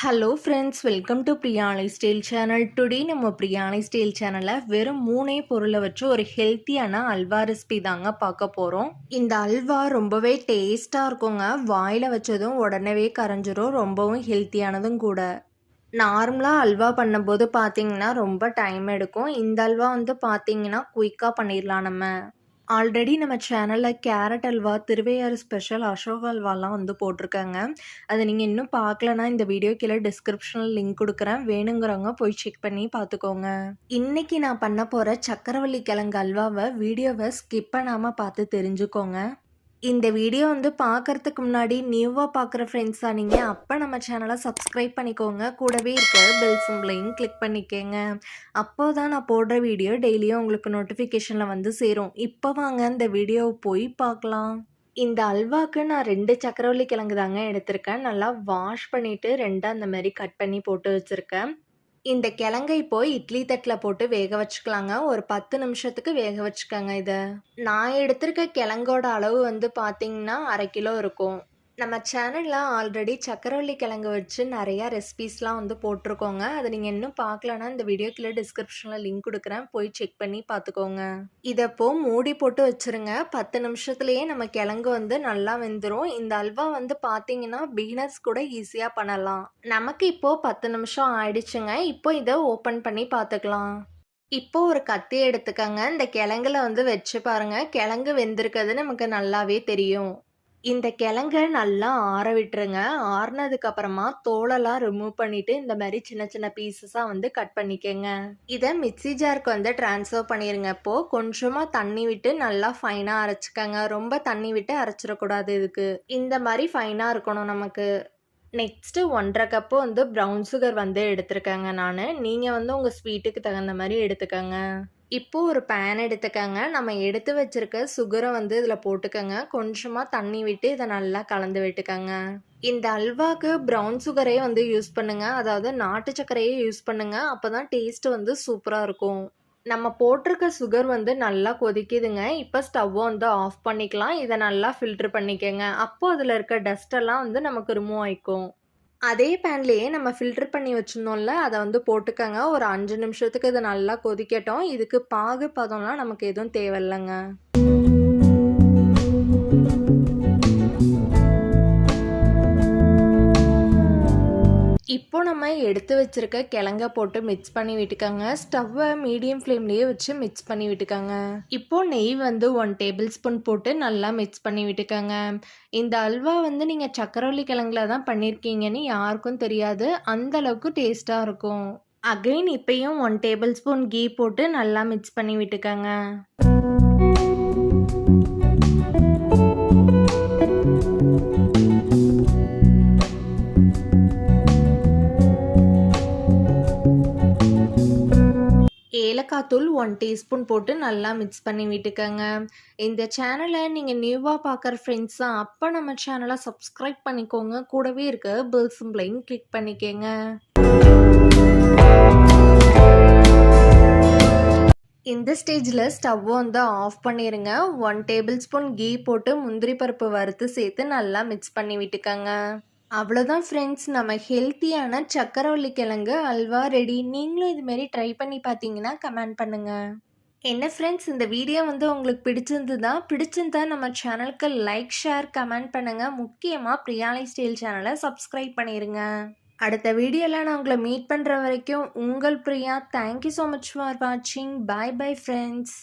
Hello friends welcome to biryani style channel today நம்ம biryani style சேனலில் வெறும் மூணே பொருளை வச்சு ஒரு ஹெல்த்தியான அல்வா ரெசிபி தாங்க பார்க்க போகிறோம் இந்த அல்வா ரொம்பவே டேஸ்ட்டாக இருக்குங்க. வாயில் வச்சதும் உடனே கரைஞ்சிரும். ரொம்பவும் ஹெல்த்தியானதும் கூட. நார்மலாக அல்வா பண்ணும்போது பார்த்தீங்கன்னா ரொம்ப டைம் எடுக்கும். இந்த அல்வா வந்து பார்த்தீங்கன்னா குயிக்காக பண்ணிடலாம் நம்ம. ஆல்ரெடி நம்ம சேனலில் கேரட் அல்வா திருவையாறு ஸ்பெஷல் அசோக் அல்வாலாம் வந்து போட்டிருக்காங்க. அதை நீங்கள் இன்னும் பார்க்கலனா இந்த வீடியோ கீழே டிஸ்கிரிப்ஷனில் லிங்க் கொடுக்குறேன். வேணுங்கிறவங்க போய் செக் பண்ணி பார்த்துக்கோங்க. இன்றைக்கி நான் பண்ண போகிற சக்கரவள்ளி கிழங்கு அல்வாவை வீடியோவை ஸ்கிப் பண்ணாமல் பார்த்து தெரிஞ்சுக்கோங்க. இந்த வீடியோ வந்து பார்க்குறதுக்கு முன்னாடி நியூவாக பார்க்குற ஃப்ரெண்ட்ஸாக நீங்கள் அப்போ நம்ம சேனலை சப்ஸ்கிரைப் பண்ணிக்கோங்க. கூடவே இருக்க பெல் சிம்பிளையும் கிளிக் பண்ணிக்கோங்க. அப்போ தான் நான் போடுற வீடியோ டெய்லியும் உங்களுக்கு நோட்டிஃபிகேஷனில் வந்து சேரும். இப்போ வாங்க இந்த வீடியோவை போய் பார்க்கலாம் இந்த அல்வாக்கு நான் ரெண்டு சக்கரவள்ளி கிழங்கு தாங்க எடுத்திருக்கேன். நல்லா வாஷ் பண்ணிவிட்டு ரெண்டாக அந்த மாதிரி கட் பண்ணி போட்டு வச்சுருக்கேன். இந்த கிழங்கை போய் இட்லி தட்டில் போட்டு வேக வச்சுக்கலாங்க. ஒரு பத்து நிமிஷத்துக்கு வேக வச்சுக்கோங்க இதை. நான் எடுத்திருக்க கிழங்கோட அளவு வந்து பார்த்தீங்கன்னா அரை கிலோ இருக்கும். நம்ம சேனலில் ஆல்ரெடி சக்கரவள்ளி கிழங்கு வச்சு நிறையா ரெசிபீஸ்லாம் வந்து போட்டிருக்கோங்க. அதை நீங்கள் இன்னும் பார்க்கலன்னா இந்த வீடியோக்குள்ளே டிஸ்கிரிப்ஷனில் லிங்க் கொடுக்குறேன். போய் செக் பண்ணி பார்த்துக்கோங்க. இதப்போ மூடி போட்டு வச்சுருங்க. பத்து நிமிஷத்துலேயே நம்ம கிழங்கு வந்து நல்லா வெந்துடும் இந்த அல்வா வந்து பார்த்தீங்கன்னா பிகினர்ஸ் கூட ஈஸியாக பண்ணலாம். நமக்கு இப்போது பத்து நிமிஷம் ஆயிடுச்சுங்க. இப்போ இதை ஓப்பன் பண்ணி பார்த்துக்கலாம். இப்போ ஒரு கத்தி எடுத்துக்கங்க. இந்த கிழங்குல வந்து வச்சு பாருங்க. கிழங்கு வெந்திருக்கிறது நமக்கு நல்லாவே தெரியும். இந்த கிழங்க நல்லா ஆற விட்டுருங்க. ஆறுனதுக்கு அப்புறமா தோலெல்லாம் ரிமூவ் பண்ணிட்டு இந்த மாதிரி சின்ன சின்ன பீசஸாக வந்து கட் பண்ணிக்கோங்க. இதை மிக்சி ஜாருக்கு வந்து டிரான்ஸ்ஃபர் பண்ணிடுங்க இப்போ கொஞ்சமாக தண்ணி விட்டு நல்லா ஃபைனாக அரைச்சிக்கங்க. ரொம்ப தண்ணி விட்டு அரைச்சிடக்கூடாது இதுக்கு. இந்த மாதிரி ஃபைனாக இருக்கணும் நமக்கு. நெக்ஸ்ட்டு ஒன்றரை கப்பு வந்து ப்ரௌன் சுகர் வந்து எடுத்துருக்கேங்க நான். நீங்கள் வந்து உங்கள் ஸ்வீட்டுக்கு தகுந்த மாதிரி எடுத்துக்கோங்க. இப்போது ஒரு பேன் எடுத்துக்கங்க. நம்ம எடுத்து வச்சிருக்க சுகரை வந்து இதில் போட்டுக்கோங்க. கொஞ்சமாக தண்ணி விட்டு இதை நல்லா கலந்து விட்டுக்கோங்க. இந்த அல்வாக்கு ப்ரௌன் சுகரே வந்து யூஸ் பண்ணுங்க. அதாவது நாட்டு சர்க்கரையே யூஸ் பண்ணுங்க. அப்போ தான் டேஸ்ட்டு வந்து சூப்பராக இருக்கும். நம்ம போட்டிருக்க சுகர் வந்து நல்லா கொதிக்குதுங்க. இப்போ ஸ்டவ்வை வந்து ஆஃப் பண்ணிக்கலாம். இதை நல்லா ஃபில்ட்ரு பண்ணிக்கோங்க. அப்போது அதில் இருக்க டஸ்ட்டெல்லாம் வந்து நமக்கு ரிமூவ் ஆயிக்கும். அதே பேன்லேயே நம்ம ஃபில்டர் பண்ணி வச்சுருந்தோம்ல அதை வந்து போட்டுக்கோங்க. ஒரு அஞ்சு நிமிஷத்துக்கு இது நல்லா கொதிக்கட்டும். இதுக்கு பாகு பதம்லாம் நமக்கு எதுவும் தேவையில்லைங்க. நம்ம எடுத்து வச்சுருக்க கிழங்க போட்டு மிக்ஸ் பண்ணி விட்டுக்கோங்க. ஸ்டவ்வை மீடியம் ஃப்ளேம்லேயே வச்சு மிக்ஸ் பண்ணி விட்டுக்கோங்க. இப்போது நெய் வந்து ஒன் டேபிள் ஸ்பூன் போட்டு நல்லா மிக்ஸ் பண்ணி விட்டுக்கோங்க. இந்த அல்வா வந்து நீங்கள் சக்கரவள்ளி கிழங்குல தான் பண்ணியிருக்கீங்கன்னு யாருக்கும் தெரியாது. அந்த அளவுக்கு டேஸ்ட்டாக இருக்கும். அகைன் இப்பயும் ஒன் டேபிள் ஸ்பூன் கீ போட்டு நல்லா மிக்ஸ் பண்ணி விட்டுக்கோங்க. ஏலக்காய் ஒன் டீஸ்பூன் போட்டு நல்லா மிக்ஸ் பண்ணி விட்டுக்கோங்க. இந்த சேனலை நீங்கள் நியூவாக பார்க்குற ஃப்ரெண்ட்ஸ் தான் அப்போ நம்ம சேனலை சப்ஸ்கிரைப் பண்ணிக்கோங்க. கூடவே இருக்க பெல் சிம்பிளையும் கிளிக் பண்ணிக்கோங்க. இந்த ஸ்டேஜில் ஸ்டவ்வை வந்து ஆஃப் பண்ணிடுங்க ஒன் டேபிள் ஸ்பூன் கீ போட்டு முந்திரி பருப்பு வறுத்து சேர்த்து நல்லா மிக்ஸ் பண்ணி விட்டுக்கோங்க. அவ்வளோதான் ஃப்ரெண்ட்ஸ் நம்ம ஹெல்த்தியான சக்கரவள்ளி கிழங்கு அல்வா ரெடி நீங்களும் இதுமாரி ட்ரை பண்ணி பார்த்தீங்கன்னா கமெண்ட் பண்ணுங்கள் என்ன ஃப்ரெண்ட்ஸ் இந்த வீடியோ வந்து உங்களுக்கு பிடிச்சிருந்ததா? பிடிச்சிருந்தா நம்ம சேனலுக்கு லைக் ஷேர் கமெண்ட் பண்ணுங்கள் முக்கியமாக பிரியாணி ஸ்டைல் சேனலை சப்ஸ்கிரைப் பண்ணிடுங்க அடுத்த வீடியோவில் நான் உங்களை மீட் பண்ணுற வரைக்கும் உங்கள் Priya. Thank you so much for வாட்சிங் பாய் பை ஃப்ரெண்ட்ஸ்